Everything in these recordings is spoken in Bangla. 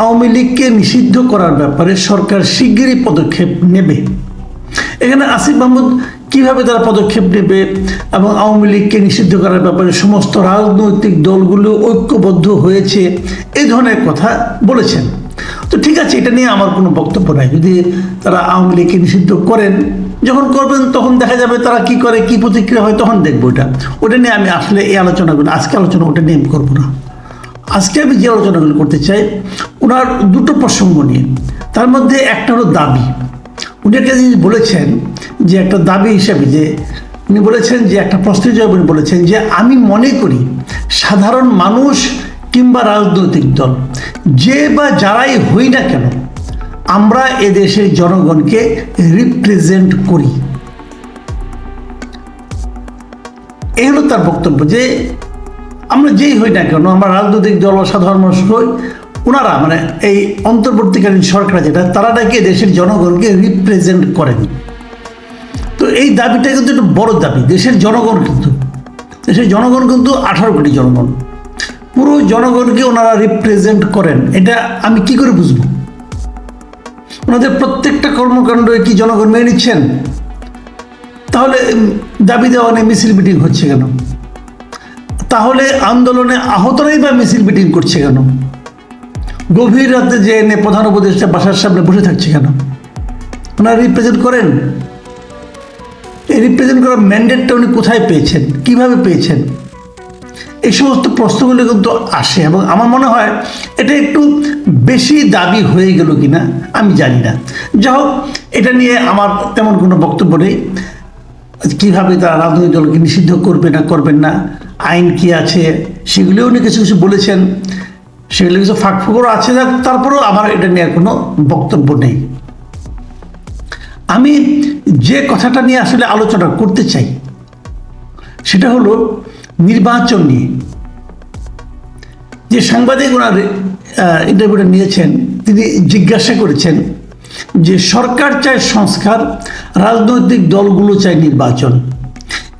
আওয়ামী লীগকে নিষিদ্ধ করার ব্যাপারে সরকার শিগগিরই পদক্ষেপ নেবে। এখানে আসিফ মাহমুদ কীভাবে তারা পদক্ষেপ নেবে এবং আওয়ামী লীগকে নিষিদ্ধ করার ব্যাপারে সমস্ত রাজনৈতিক দলগুলো ঐক্যবদ্ধ হয়েছে এই ধরনের কথা বলেছেন। তো ঠিক আছে, এটা নিয়ে আমার কোনো বক্তব্য নাই। যদি তারা আওয়ামী লীগকে নিষিদ্ধ করেন, যখন করবেন তখন দেখা যাবে তারা কি করে, কি প্রতিক্রিয়া হয়, তখন দেখব ওটা ওটা নিয়ে আমি আসলে এই আলোচনাগুলো, আজকে আলোচনা ওটা নিয়ে আমি করব না। আজকে আমি যে আলোচনাগুলো করতে চাই, ওনার দুটো প্রসঙ্গ নিয়ে। তার মধ্যে একটা হলো দাবি। উনি একটা জিনিস বলেছেন যে একটা দাবি হিসাবে যে, উনি বলেছেন যে একটা প্রশ্নের জবাবে উনি বলেছেন যে, আমি মনে করি সাধারণ মানুষ কিংবা রাজনৈতিক দল, যে বা যারাই হই না কেন, আমরা এদেশের জনগণকে রিপ্রেজেন্ট করি। এই হলো তার বক্তব্য যে আমরা যেই হই না কেন, আমরা রাজনৈতিক দল ও সাধারণ মানুষ হই ওনারা মানে এই অন্তর্বর্তীকালীন সরকার যেটা, তারা নাকি দেশের জনগণকে রিপ্রেজেন্ট করেন। তো এই দাবিটা কিন্তু একটা বড় দাবি, দেশের জনগণ কিন্তু। দেশের জনগণ কিন্তু আঠারো কোটি জনগণ। পুরো জনগণকে ওনারা রিপ্রেজেন্ট করেন, এটা আমি কি করে বুঝব? ওনাদের প্রত্যেকটা কর্মকাণ্ড কি জনগণ মেনে নিচ্ছেন? তাহলে দাবি দেওয়া নিয়ে মিছিল মিটিং হচ্ছে কেন? তাহলে আন্দোলনে আহতরাই বা মিছিল মিটিং করছে কেন? গভীর রাতে যে এনে প্রধান উপদেষ্টা বাসার সামনে বসে থাকছে কেন? ওনারা রিপ্রেজেন্ট করেন? এই রিপ্রেজেন্ট করার ম্যান্ডেটটা উনি কোথায় পেয়েছেন? কীভাবে পেয়েছেন? এই সমস্ত প্রশ্নগুলো কিন্তু আসে এবং আমার মনে হয় এটা একটু বেশি দাবি হয়ে গেল কিনা আমি জানি না। যা হোক, এটা নিয়ে আমার তেমন কোনো বক্তব্য নেই। কীভাবে তারা রাজনৈতিক দলকে নিষিদ্ধ করবে না করবেন না আইন কি আছে? সেগুলিও উনি কিছু কিছু বলেছেন। সেগুলো কিছু ফাঁকফোকরও আছে তারপরেও আমার এটা নিয়ে কোনো বক্তব্য নেই। আমি যে কথাটা নিয়ে আসলে আলোচনা করতে চাই, সেটা হলো নির্বাচন নিয়ে। যে সাংবাদিক ওনার ইন্টারভিউটা নিয়েছেন, তিনি জিজ্ঞাসা করেছেন যে সরকার চায় সংস্কার, রাজনৈতিক দলগুলো চায় নির্বাচন।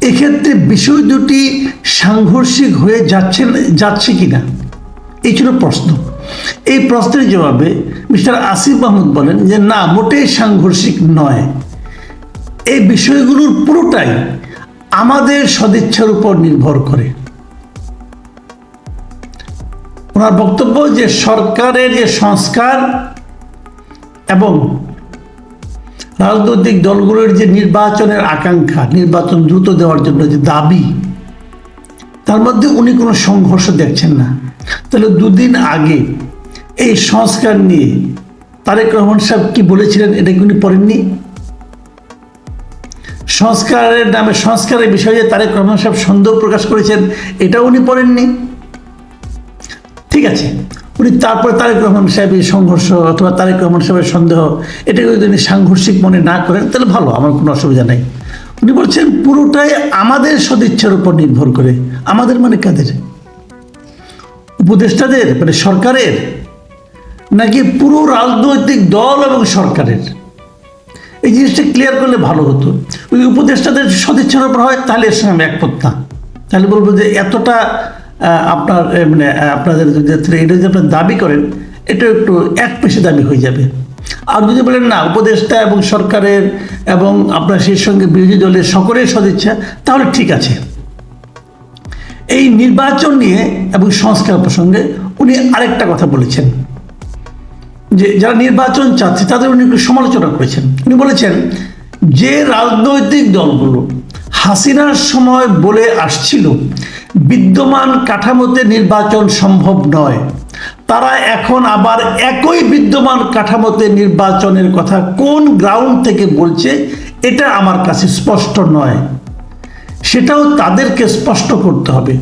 এক্ষেত্রে বিষয় দুটি সাংঘর্ষিক হয়ে যাচ্ছে যাচ্ছে কিনা? এই ছিল প্রশ্ন। এই প্রশ্নের জবাবে মিস্টার আসিফ মাহমুদ বলেন যে, না, মোটেই সাংঘর্ষিক নয়। এই বিষয়গুলোর পুরোটাই আমাদের সদিচ্ছার উপর নির্ভর করে। ওনার বক্তব্য যে, সরকারের যে সংস্কার এবং রাজনৈতিক দলগুলোর যে নির্বাচনের আকাঙ্ক্ষা, নির্বাচন দ্রুত দেওয়ার জন্য যে দাবি, তার মধ্যে উনি কোনো সংঘর্ষ দেখছেন না। তাহলে দুদিন আগে এই সংস্কার নিয়ে তারেক রহমান সাহেব কি বলেছিলেন এটা কি উনি পড়েননি? সংস্কারের নামে সংস্কারের বিষয়ে তারেক রহমান সাহেব সন্দেহ প্রকাশ করেছেন এটা উনি পড়েননি। ঠিক আছে উনি তারপরে তারেক রহমান সাহেব এই সংঘর্ষ অথবা তারেক রহমান সাহেবের সন্দেহ, এটাকে যদি উনি সাংঘর্ষিক মনে না করেন, তাহলে ভালো, আমার কোনো অসুবিধা নেই। উনি বলছেন, পুরোটাই আমাদের সদিচ্ছার উপর নির্ভর করে। আমাদের মানে কাদের? উপদেষ্টাদের মানে সরকারের? নাকি পুরো রাজনৈতিক দল এবং সরকারের? এই জিনিসটা ক্লিয়ার করলে ভালো হতো। উপদেষ্টাদের সদিচ্ছার উপর হয়, তাহলে এর সঙ্গে আমি একমত না। তাহলে বলব যে, এতটা আপনার মানে আপনাদের এটা যদি আপনার দাবি করেন, এটা একটু এক পেশে দাবি হয়ে যাবে। আর যদি বলেন না, উপদেষ্টা এবং সরকারের এবং আপনার সেই সঙ্গে বিরোধী দলের সকলের সদিচ্ছা, তাহলে ঠিক আছে। এই নির্বাচন নিয়ে এবং সংস্কার প্রসঙ্গে উনি আরেকটা কথা বলেছেন। যে যারা নির্বাচন চাচ্ছে, তাদের উনি একটু সমালোচনা করেছেন। উনি বলেছেন, যে রাজনৈতিক দলগুলো হাসিনার সময় বলে আসছিল বিদ্যমান কাঠামোতে নির্বাচন সম্ভব নয়। তারা এখন আবার একই বিদ্যমান কাঠামোতে নির্বাচনের কথা কোন গ্রাউন্ড থেকে বলছে, এটা আমার কাছে স্পষ্ট নয়। সেটাও তাদেরকে স্পষ্ট করতে হবে।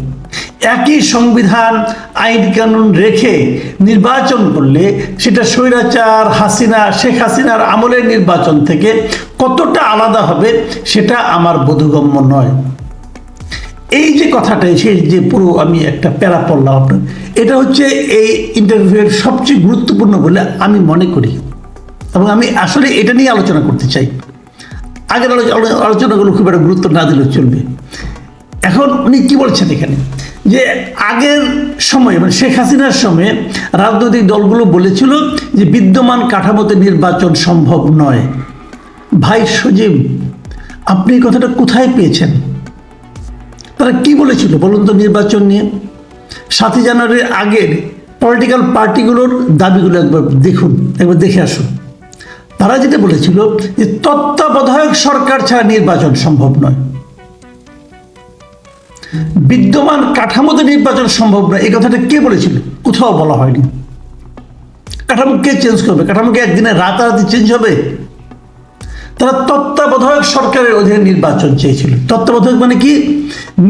একই সংবিধান, আইন কানুন রেখে নির্বাচন করলে সেটা স্বৈরাচার, হাসিনা, শেখ হাসিনার আমলের নির্বাচন থেকে কতটা আলাদা হবে, সেটা আমার বোধগম্য নয়। এই যে কথাটা, সেই যে পুরো আমি একটা প্যারা পড়লাম আপনার, এটা হচ্ছে এই ইন্টারভিউয়ের সবচেয়ে গুরুত্বপূর্ণ বলে আমি মনে করি। এবং আমি আসলে এটা নিয়ে আলোচনা করতে চাই। আগের আলো- আলো- আলোচনাগুলো খুব একটা গুরুত্ব না দিলেও চলবে। এখন উনি কি বলছেন এখানে? যে আগের সময়ে মানে শেখ হাসিনার সময়ে রাজনৈতিক দলগুলো বলেছিল যে বিদ্যমান কাঠামোতে নির্বাচন সম্ভব নয়। ভাই সজীব, আপনি এই কথাটা কোথায় পেয়েছেন? তারা কি বলেছিল বলুন তো নির্বাচন নিয়ে? সাতই জানুয়ারির আগের পলিটিক্যাল পার্টিগুলোর দাবিগুলো একবার দেখুন, একবার দেখে আসুন। তারা যেটা বলেছিল যে তত্ত্বাবধায়ক সরকার ছাড়া নির্বাচন সম্ভব নয়। বিদ্যমান কাঠামোতে নির্বাচন সম্ভব নয়, এই কথাটা কে বলেছিল? কোথাও বলা হয়নি। কাঠামো কে চেঞ্জ করবে? কাঠামো কি একদিনে রাতারাতি চেঞ্জ হবে? তারা তত্ত্বাবধায়ক সরকারের অধীনে নির্বাচন চেয়েছিল। তত্ত্বাবধায়ক মানে কি?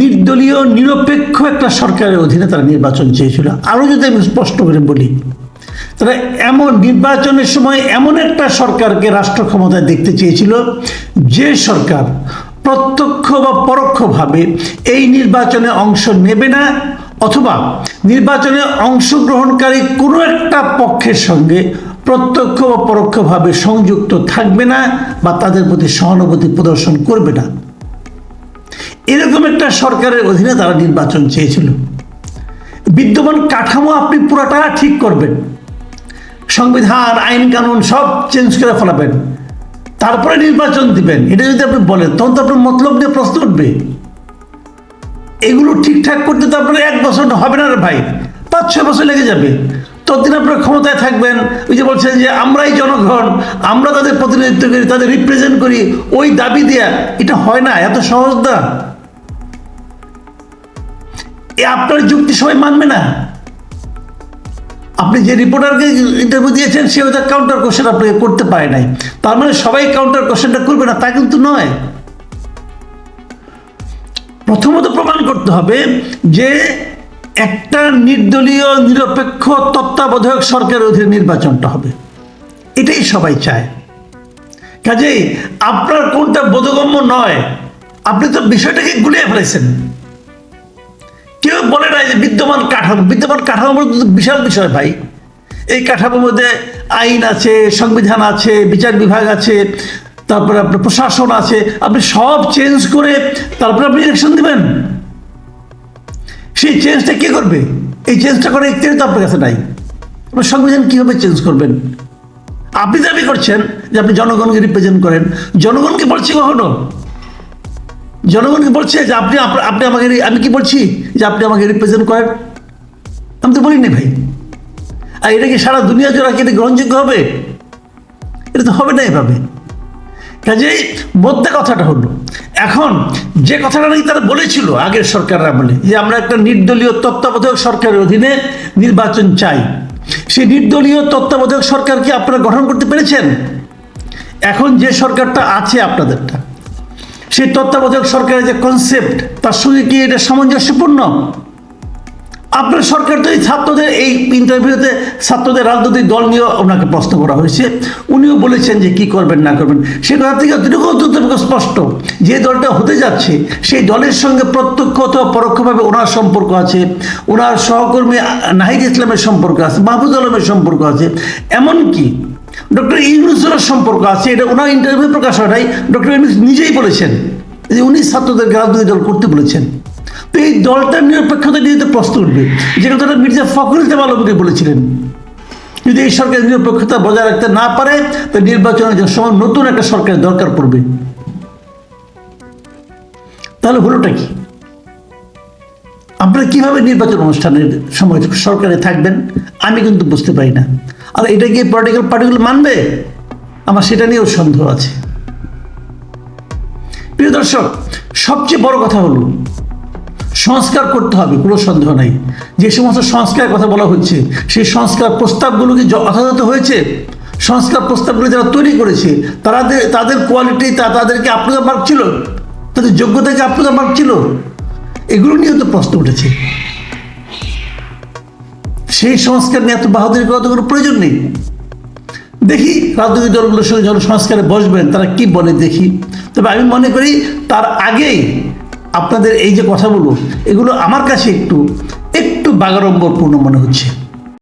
নির্দলীয়, নিরপেক্ষ একটা সরকারের অধীনে তারা নির্বাচন চেয়েছিল। আরও যদি আমি স্পষ্ট করে বলি, তারা এমন নির্বাচনের সময় এমন একটা সরকারকে রাষ্ট্র ক্ষমতায় দেখতে চেয়েছিল, যে সরকার প্রত্যক্ষ বা পরোক্ষভাবে এই নির্বাচনে অংশ নেবে না, অথবা নির্বাচনে অংশগ্রহণকারী কোনো একটা পক্ষের সঙ্গে প্রত্যক্ষ বা পরোক্ষভাবে সংযুক্ত থাকবে না বা তাদের প্রতি সহানুভূতি প্রদর্শন করবে না। এরকম একটা সরকারের অধীনে তারা নির্বাচন চেয়েছিল। বিদ্যমান কাঠামো আপনি পুরাটা ঠিক করবেন। সংবিধান, আইন কানুন সব চেঞ্জ করে ফেলাবেন। তারপরে নির্বাচন দিবেন। এটা যদি আপনি বলেন, তখন তো আপনার মতলব নিয়ে প্রশ্ন উঠবে। এগুলো ঠিকঠাক করতে তো আপনার এক বছর হবে না রে ভাই। পাঁচ ছয় বছর লেগে যাবে। ততদিন আপনার ক্ষমতায় থাকবেন। ওই যে বলছেন যে আমরাই জনগণ, আমরা তাদের প্রতিনিধিত্ব করি, তাদের রিপ্রেজেন্ট করি। ওই দাবি দেয়া এটা হয় না, এত সহজ না। এ আপনার যুক্তি সবাই মানবে না। আপনি যে রিপোর্টারকে ইন্টারভিউ দিয়েছেন, সে হয়তো কাউন্টার কোশ্চেন আপনাকে করতে পারে নাই। তার মানে সবাই কাউন্টার কোশ্চেনটা করবে না, তা কিন্তু নয়। প্রথমত প্রমাণ করতে হবে যে একটা নির্দলীয়, নিরপেক্ষ, তত্ত্বাবধায়ক সরকারের অধীনে নির্বাচনটা হবে। এটাই সবাই চায়। কাজেই আপনার কোনটা বোধগম্য নয়, আপনি তো বিষয়টাকে গুলিয়ে ফেলেছেন। কেউ বলে না যে বিদ্যমান কাঠামো বিদ্যমান কাঠামো বিশাল বিষয় ভাই। এই কাঠামোর মধ্যে আইন আছে, সংবিধান আছে, বিচার বিভাগ আছে, তারপরে আপনার প্রশাসন আছে, আপনি সব চেঞ্জ করে তারপরে আপনি ইলেকশন দেবেন। সেই চেঞ্জটা কে করবে? এই চেঞ্জটা করে একটি তো আপনার কাছে নাই। আপনার সংবিধান কীভাবে চেঞ্জ করবেন? আপনি দাবি করছেন যে আপনি জনগণকে রিপ্রেজেন্ট করেন। জনগণকে বলছি কখনো? জনগণকে বলছে যে আপনি আপনি আমাকে আমি কি বলছি যে আপনি আমাকে রিপ্রেজেন্ট করেন? আমি তো বলিনি ভাই। আর এটা কি সারা দুনিয়া জোড়া কি এটা গ্রহণযোগ্য হবে? এটা তো হবে না এভাবে। কাজেই মধ্যে কথাটা হলো এখন যে কথাটা নাকি তারা বলেছিল আগের সরকাররা বলে, যে আমরা একটা নির্দলীয় তত্ত্বাবধায়ক সরকারের অধীনে নির্বাচন চাই। সেই নির্দলীয় তত্ত্বাবধায়ক সরকার কি আপনারা গঠন করতে পেরেছেন? এখন যে সরকারটা আছে আপনাদেরটা, সেই তত্ত্বাবধায়ক সরকারের যে কনসেপ্ট তার সঙ্গে কি এটা সামঞ্জস্যপূর্ণ? আপনার সরকার তো এই ছাত্রদের, এই ইন্টারভিউতে ছাত্রদের রাজনৈতিক দল নিয়ে ওনাকে প্রশ্ন করা হয়েছে। উনিও বলেছেন যে কি করবেন, না করবেন। সে কথা থেকে অত্যন্ত স্পষ্ট। যে দলটা হতে যাচ্ছে, সেই দলের সঙ্গে প্রত্যক্ষ অথবা পরোক্ষভাবে ওনার সম্পর্ক আছে। ওনার সহকর্মী নাহিদ ইসলামের সম্পর্ক আছে, মাহফুজ আলমের সম্পর্ক আছে। এমনকি ডক্টর ইউনুসের সম্পর্ক আছে। এটা ওনার ইন্টারভিউ প্রকাশ হয় নাই। ডক্টর ইউনুস নিজেই বলেছেন যে উনি ছাত্রদেরকে রাজনৈতিক দল করতে বলেছেন। তো এই দলটার নিরপেক্ষতা নিয়ে তো প্রশ্ন উঠবে। যে কথাটা মির্জা ফখরুল আলমগীর বলেছিলেন। যদি এই সরকার নিরপেক্ষতা বজায় রাখতে না পারে তো নির্বাচনের সময় নতুন একটা সরকারের দরকার পড়বে। তাহলে হলোটা কি? আপনারা কীভাবে নির্বাচন অনুষ্ঠানের সময় সরকারে থাকবেন? আমি কিন্তু বুঝতে পারি না। আর এটা কি পলিটিক্যাল পার্টিগুলো মানবে? আমার সেটা নিয়েও সন্দেহ আছে। প্রিয় দর্শক, সবচেয়ে বড় কথা হলো সংস্কার করতে হবে, কোনো সন্দেহ নাই। যে সমস্ত সংস্কারের কথা বলা হচ্ছে, সেই সংস্কার প্রস্তাবগুলো কি যথাযথ হয়েছে? সংস্কার প্রস্তাবগুলো যারা তৈরি করেছে তাদের তাদের কোয়ালিটি তা তাদেরকে আপনাদের মার্ক ছিল? তাদের যোগ্যতাকে আপনাদের মার্ক ছিল? এগুলো নিয়ে তো প্রশ্ন উঠেছে। সেই সংস্কার নিয়ে এত বাহাদুরি করার তো কোনো প্রয়োজন নেই। দেখি রাজনৈতিক দলগুলোর সঙ্গে যখন সংস্কারে বসবেন, তারা কি বলে দেখি। তবে আমি মনে করি তার আগেই আপনাদের এই যে কথাগুলো এগুলো আমার কাছে একটু একটু বাগাড়ম্বরপূর্ণ মনে হচ্ছে।